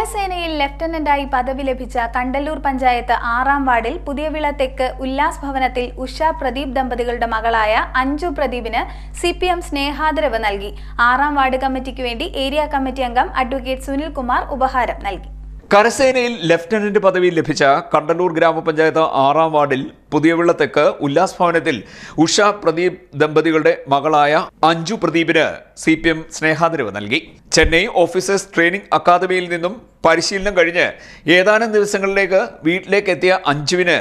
കരസേനയിൽ ലഫ്റ്റനന്റായി പദവി ലഭിച്ച കണ്ടല്ലൂർ പഞ്ചായത്ത് ആറാം വാർഡിൽ പുതിയ പുതിയവിള തെക്ക് ഉല്ലാസ് ഭവനത്തിൽ ഉഷ പ്രദീപ് ദമ്പതികളുടെ മകളായ അഞ്ജു പ്രദീപിന് സി പി എം സ്നേഹാദരവ് നൽകി. ആറാം വാർഡ് കമ്മിറ്റിക്ക് വേണ്ടി ഏരിയ കമ്മിറ്റി അംഗം അഡ്വക്കേറ്റ് സുനിൽ കുമാർ ഉപഹാരം നൽകി. കരസേനയിൽ ലഫ്റ്റനന്റ് പദവി ലഭിച്ച കണ്ടല്ലൂർ ഗ്രാമപഞ്ചായത്ത് ആറാം വാർഡിൽ പുതിയവിള തെക്ക് ഉല്ലാസ് ഭവനത്തിൽ ഉഷ പ്രദീപ് ദമ്പതികളുടെ മകളായ അഞ്ജു പ്രദീപിന് സി പി എം സ്നേഹാദരവ് നൽകി. ചെന്നൈ ഓഫീസേഴ്സ് ട്രെയിനിംഗ് അക്കാദമിയിൽ നിന്നും പരിശീലനം കഴിഞ്ഞ് ഏതാനും ദിവസങ്ങളിലേക്ക് വീട്ടിലേക്ക് എത്തിയ അഞ്ജുവിന്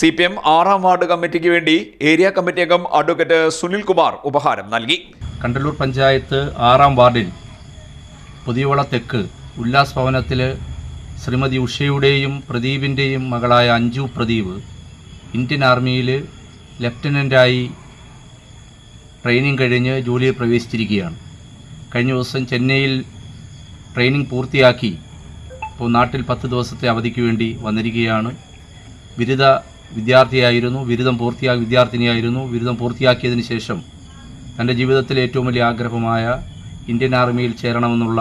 സി പി എം ആറാം വാർഡ് കമ്മിറ്റിക്ക് വേണ്ടി ഏരിയ കമ്മിറ്റി അംഗം അഡ്വക്കേറ്റ് സുനിൽ കുമാർ ഉപഹാരം നൽകി. കണ്ടല്ലൂർ പഞ്ചായത്ത് ആറാം വാർഡിൽ പുതിയവള തെക്ക് ഉല്ലാസ് ഭവനത്തിൽ ശ്രീമതി ഉഷയുടെയും പ്രദീപിന്റെയും മകളായ അഞ്ജു പ്രദീപ് ഇന്ത്യൻ ആർമിയിൽ ലഫ്റ്റനന്റായി ട്രെയിനിങ് കഴിഞ്ഞ് ജോലിയിൽ പ്രവേശിച്ചിരിക്കുകയാണ്. കഴിഞ്ഞ ദിവസം ചെന്നൈയിൽ ട്രെയിനിങ് പൂർത്തിയാക്കി ഇപ്പോൾ നാട്ടിൽ പത്ത് ദിവസത്തെ അവധിക്ക് വേണ്ടി വന്നിരിക്കുകയാണ്. ബിരുദ വിദ്യാർത്ഥിയായിരുന്നു ബിരുദം പൂർത്തിയാ വിദ്യാർത്ഥിനിയായിരുന്നു. ബിരുദം പൂർത്തിയാക്കിയതിന് ശേഷം തന്റെ ജീവിതത്തിലെ ഏറ്റവും വലിയ ആഗ്രഹമായ ഇന്ത്യൻ ആർമിയിൽ ചേരണമെന്നുള്ള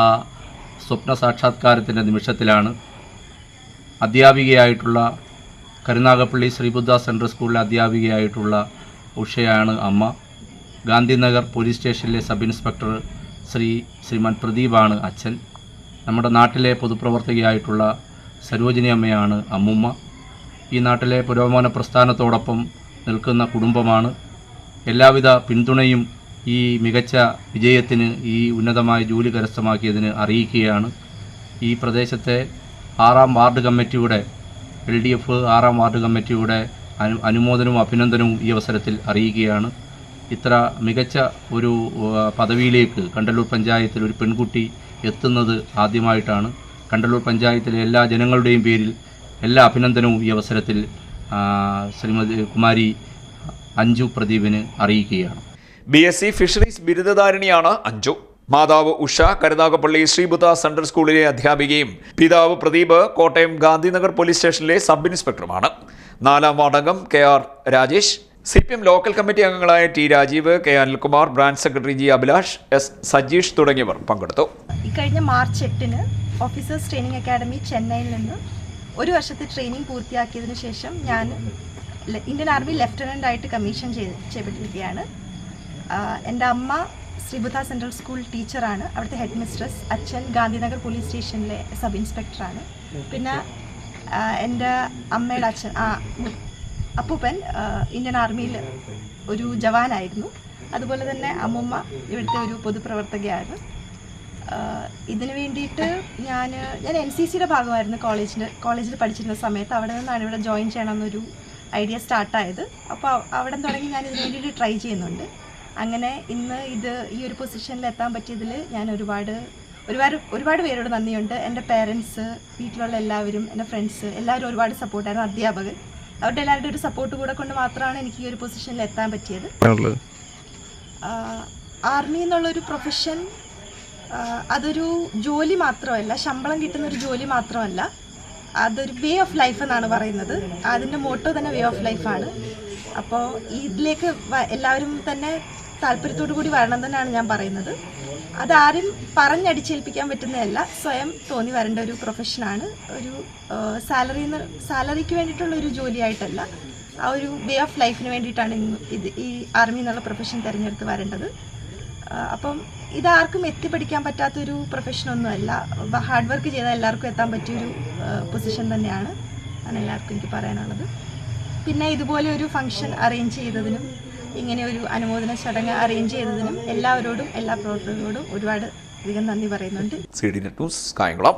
ആ സ്വപ്ന സാക്ഷാത്കാരത്തിന്റെ നിമിഷത്തിലാണ് അധ്യാപികയായിട്ടുള്ള കരുനാഗപ്പള്ളി ശ്രീബുദ്ധ സെൻട്രൽ സ്കൂളിലെ അധ്യാപികയായിട്ടുള്ള ഉഷയാണ് അമ്മ. ഗാന്ധിനഗർ പോലീസ് സ്റ്റേഷനിലെ സബ് ഇൻസ്പെക്ടർ ശ്രീ ശ്രീമാൻ പ്രദീപാണ് അച്ഛൻ. നമ്മുടെ നാട്ടിലെ പൊതുപ്രവർത്തകയായിട്ടുള്ള സരോജിനി അമ്മയാണ് അമ്മുമ്മ. ഈ നാട്ടിലെ പുരോഗമന പ്രസ്ഥാനത്തോടൊപ്പം നിൽക്കുന്ന കുടുംബമാണ്. എല്ലാവിധ പിന്തുണയും ഈ മികച്ച വിജയത്തിന് ഈ ഉന്നതമായ ജോലി കരസ്ഥമാക്കിയതിന് അറിയിക്കുകയാണ്. ഈ പ്രദേശത്തെ ആറാം വാർഡ് കമ്മിറ്റിയുടെ എൽ ഡി എഫ് ആറാം വാർഡ് കമ്മിറ്റിയുടെ അനു അനുമോദനവും അഭിനന്ദനവും ഈ അവസരത്തിൽ അറിയിക്കുകയാണ്. ഇത്ര മികച്ച ഒരു പദവിയിലേക്ക് കണ്ടല്ലൂർ പഞ്ചായത്തിൽ ഒരു പെൺകുട്ടി എത്തുന്നത് ആദ്യമായിട്ടാണ്. കണ്ടല്ലൂർ പഞ്ചായത്തിലെ എല്ലാ ജനങ്ങളുടെയും പേരിൽ എല്ലാ അഭിനന്ദനവും ഈ അവസരത്തിൽ ശ്രീമതി കുമാരി അഞ്ജു പ്രദീപിന് അറിയിക്കുകയാണ്. ബി എസ് സി ഫിഷറീസ് ബിരുദധാരിണിയാണ് അഞ്ജു. മാതാവ് ഉഷ കരുനാഗപ്പള്ളി ശ്രീബുദ്ധ സെൻട്രൽ സ്കൂളിലെ അധ്യാപികയും പിതാവ് പ്രദീപ് കോട്ടയം ഗാന്ധിനഗർ പോലീസ് സ്റ്റേഷനിലെ സബ് ഇൻസ്പെക്ടറുമാണ്. നാലാം വാർഡംഗം K R Rajesh. C P M local committee അംഗങ്ങളായ T Rajeev K Anilkumar branch secretary G Abhilash S Sajeesh തുടങ്ങിയവർ പങ്കെടുത്തു. കഴിഞ്ഞ മാർച്ച് എട്ടിന് ഓഫീസേഴ്സ് ട്രെയിനിങ് അക്കാദമി ചെന്നൈയിൽ നിന്ന് ഒരു വർഷത്തെ ട്രെയിനിങ് പൂർത്തിയാക്കിയതിനു ശേഷം ഞാൻ ഇന്ത്യൻ ആർമി ലെഫ്റ്റനന്റ് ആയിട്ട് കമ്മീഷൻ ചെയ്ത് ചെയ്യപ്പെട്ടിരിക്കുകയാണ്. എന്റെ അമ്മ ശ്രീബുദ്ധ സെൻട്രൽ സ്കൂൾ ടീച്ചറാണ്. അവിടുത്തെ ഹെഡ് മിസ്ട്രസ് അച്ഛൻ ഗാന്ധിനഗർ പോലീസ് സ്റ്റേഷനിലെ സബ് ഇൻസ്പെക്ടറാണ്. പിന്നെ എന്റെ അമ്മയുടെ അച്ഛൻ ആ അപ്പൂപ്പൻ ഇന്ത്യൻ ആർമിയിൽ ഒരു ജവാനായിരുന്നു. അതുപോലെ തന്നെ അമ്മുമ്മ ഇവിടുത്തെ ഒരു പൊതുപ്രവർത്തകയാണ് ഇതിന് വേണ്ടിയിട്ട് ഞാൻ ഞാൻ എൻ സി സിയുടെ ഭാഗമായിരുന്നു കോളേജിന്റെ കോളേജിൽ പഠിച്ചിരുന്ന സമയത്ത് അവിടെ നിന്നാണ് ഇവിടെ ജോയിൻ ചെയ്യണമെന്നൊരു ഐഡിയ സ്റ്റാർട്ടായത്. അപ്പോൾ അവിടെ തുടങ്ങി ഞാൻ ഇതിന് വേണ്ടിയിട്ട് ട്രൈ ചെയ്യുന്നുണ്ട്. അങ്ങനെ ഇന്ന് ഇത് ഈ ഒരു പൊസിഷനിൽ എത്താൻ പറ്റിയതിൽ ഞാൻ ഒരുപാട് ഒരുപാട് ഒരുപാട് പേരോട് നന്ദിയുണ്ട്. എന്റെ പേരൻസ് വീട്ടിലുള്ള എല്ലാവരും എന്റെ ഫ്രണ്ട്സ് എല്ലാവരും ഒരുപാട് സപ്പോർട്ടായിരുന്നു അധ്യാപകർ അവരുടെ എല്ലാവരുടെ ഒരു സപ്പോർട്ട് കൂടെ കൊണ്ട് മാത്രമാണ് എനിക്ക് ഈ ഒരു പൊസിഷനിൽ എത്താൻ പറ്റിയത്. ആർമി എന്നുള്ളൊരു പ്രൊഫഷൻ അതൊരു ജോലി മാത്രമല്ല ശമ്പളം കിട്ടുന്ന ഒരു ജോലി മാത്രമല്ല അതൊരു വേ ഓഫ് ലൈഫ് എന്നാണ് പറയുന്നത്. അതിന്റെ മോട്ടോ തന്നെ വേ ഓഫ് ലൈഫാണ് അപ്പോൾ ഇതിലേക്ക് എല്ലാവരും തന്നെ താല്പര്യത്തോടു കൂടി വരണം തന്നെയാണ് ഞാൻ പറയുന്നത്. അതാരും പറഞ്ഞടിച്ചേൽപ്പിക്കാൻ പറ്റുന്നതല്ല. സ്വയം തോന്നി വരേണ്ട ഒരു പ്രൊഫഷനാണ് ഒരു സാലറി സാലറിക്ക് വേണ്ടിയിട്ടുള്ള ഒരു ജോലിയായിട്ടല്ല. ആ ഒരു വേ ഓഫ് ലൈഫിന് വേണ്ടിയിട്ടാണ് ഇത് ഈ ആർമി എന്നുള്ള പ്രൊഫഷൻ തിരഞ്ഞെടുത്ത് വരേണ്ടത്. അപ്പം ഇതാർക്കും എത്തിപ്പിടിക്കാൻ പറ്റാത്തൊരു പ്രൊഫഷനൊന്നുമല്ല ഹാർഡ് വർക്ക് ചെയ്താൽ എല്ലാവർക്കും എത്താൻ പറ്റിയൊരു പൊസിഷൻ തന്നെയാണ്. ആണ് എല്ലാവർക്കും എനിക്ക് പറയാനുള്ളത്. പിന്നെ ഇതുപോലെ ഒരു ഫംഗ്ഷൻ അറേഞ്ച് ചെയ്തതിനും ഇങ്ങനെ ഒരു അനുമോദന ചടങ്ങ് അറേഞ്ച് ചെയ്തതിനും എല്ലാവരോടും എല്ലാ പ്രവർത്തകരോടും ഒരുപാട് അധികം നന്ദി പറയുന്നുണ്ട്. C D news Kayamkulam.